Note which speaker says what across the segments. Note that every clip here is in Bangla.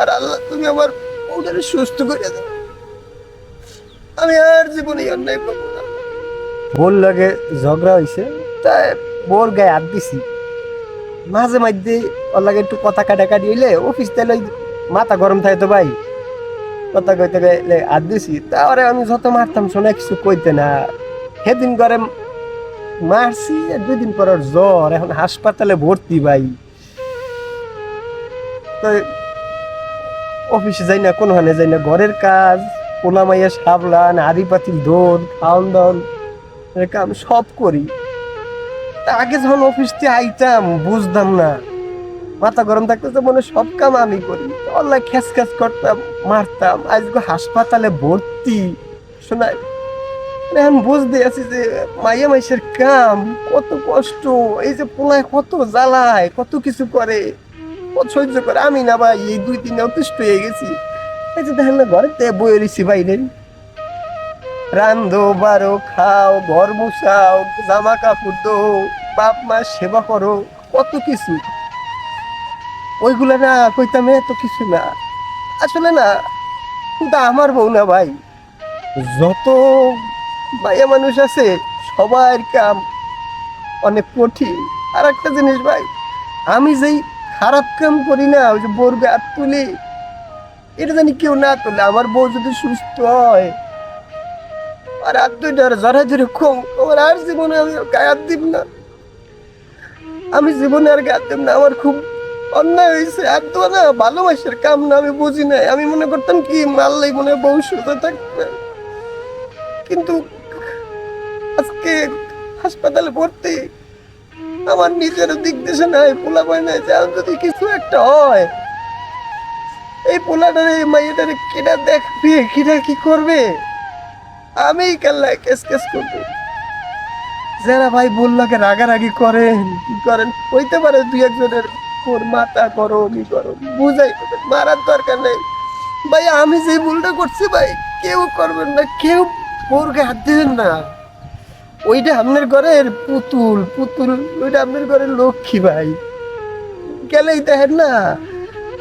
Speaker 1: আর আল্লাহ তুমি আমার বউটারে সুস্থ করে দাও। আমি আর জীবনে অন্যায় করব না।
Speaker 2: বোর লাগে ঝগড়া হয়েছে তাই বোর গায়ে হাত দিছি। মাঝে মধ্যে ওর লাগে একটু কথা কাটাকাটি হইলে অফিস ওই মাথা গরম থাকে তো ভাই। কথা কইতে গেলে হাত দিছি। তারপরে আমি যত মারতাম শোনা কিছু কইতে না। সেদিন করে মারছি দুই দিন পর জ্বর। এখন হাসপাতালে ভর্তি ভাই। তো অফিসে যাই না কোনোখানে যাই না। ঘরের কাজ, পোলা মাইয়া সাবলান আড়ি পাতিল দৌড় খাওয়ান দাওয়ান কাম সব করি। আগে যখন অফিস থেকে আইতাম, বুঝতাম না। মাথা গরম থাকতে তো মনে সব কাম আমি করি। অল্লাহ খ্যাস খ্যাস করতাম, মারতাম। আজকে হাসপাতালে ভর্তি। শোনায় এখন বুঝতে আছি যে মাইয়া মাইসের কাম, কত কষ্ট। এই যে পোলায় কত জ্বালায়, কত কিছু করে। কত সহ্য করে, আমি না ভাই, এই দুই তিন অতিষ্ঠ হয়ে গেছি। এই যে দেখেন না ঘরে তে বয়ে রয়েছি বাইরে রান্ধো, বারো, খাও, ঘর মুছাও জামা কাপড় দো বাপ মা সেবা করো, কত কিছু। ওইগুলা না কইতাম এত কিছু না। আসলে না কিন্তু আমার বউ না ভাই। যত মাইয়া মানুষ আছে, সবার কাম অনেক কঠিন। আর একটা জিনিস ভাই, আমি যেই খারাপ কাম করি না, ওই যে বোর গাত তুলি। এটা জানি কেউ না তোলে আমার বউ যদি সুস্থ হয়। আর আর দুইটা জরা ধরে কম আমার আর জীবনে আমি গায়ে দিব না। আমি জীবনে আর গায়ে দিব না, আমার খুব অন্যায় হয়েছে। আর তো না ভালোবাসার কাম না, আমি বুঝি নাই। আমি মনে করতাম কি, মারলেই মনে হয় বউ সুস্থ থাকবে। কিন্তু আজকে হাসপাতালে ভর্তি আমার নিজেরও দিক দেশে নাই পোলা পায় নাই যে যদি কিছু একটা হয়, এই পোলাটার, এই মাইয়াটারে কেটা দেখবে কেটা কি করবে? আমি কাল্লায় কেস কেস করব। যারা ভাই বললাকে রাগারাগি করেন, কি করেন, হইতে পারে দুই একজনের কোর মাথা করো কি করো বুঝাই মারার দরকার নেই। ভাই, আমি যে ভুলটা করছি ভাই, কেউ করবেন না, কেউ বোরকে হাত দেবেন না। ওইটা আপনার ঘরের পুতুল পুতুল, ওইটা আপনার ঘরের লক্ষ্মী ভাই। গেলেই দেখেন না,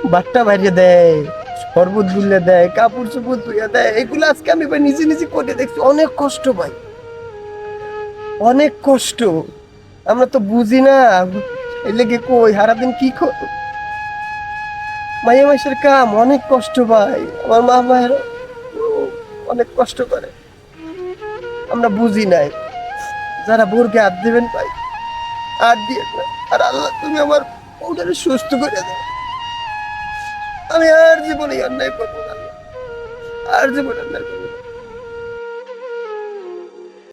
Speaker 2: বাট্টা বাইরে দেয়, শরবত গুলে দেয়, কাপড় চোপড় ধুয়ে দেয়। এগুলো আজকে আমি ভাই নিজে নিজে করে দেখছি। অনেক কষ্ট ভাই। অনেক কষ্ট। আমরা তো বুঝি না। এই লেগে কই, সারাদিন কি মাইয়া মাসের কাম, অনেক কষ্ট ভাই। আমার মা মায়ের অনেক কষ্ট করে। আমরা বুঝি নাই। যারা বোরকে হাত দেবেন ভাই আর দিয়ে আর আল্লাহ, তুমি আমার ওটারে সুস্থ করে দাও। আমি আর জীবনে অন্যায় করব না। আর জীবনে অন্যায় করব।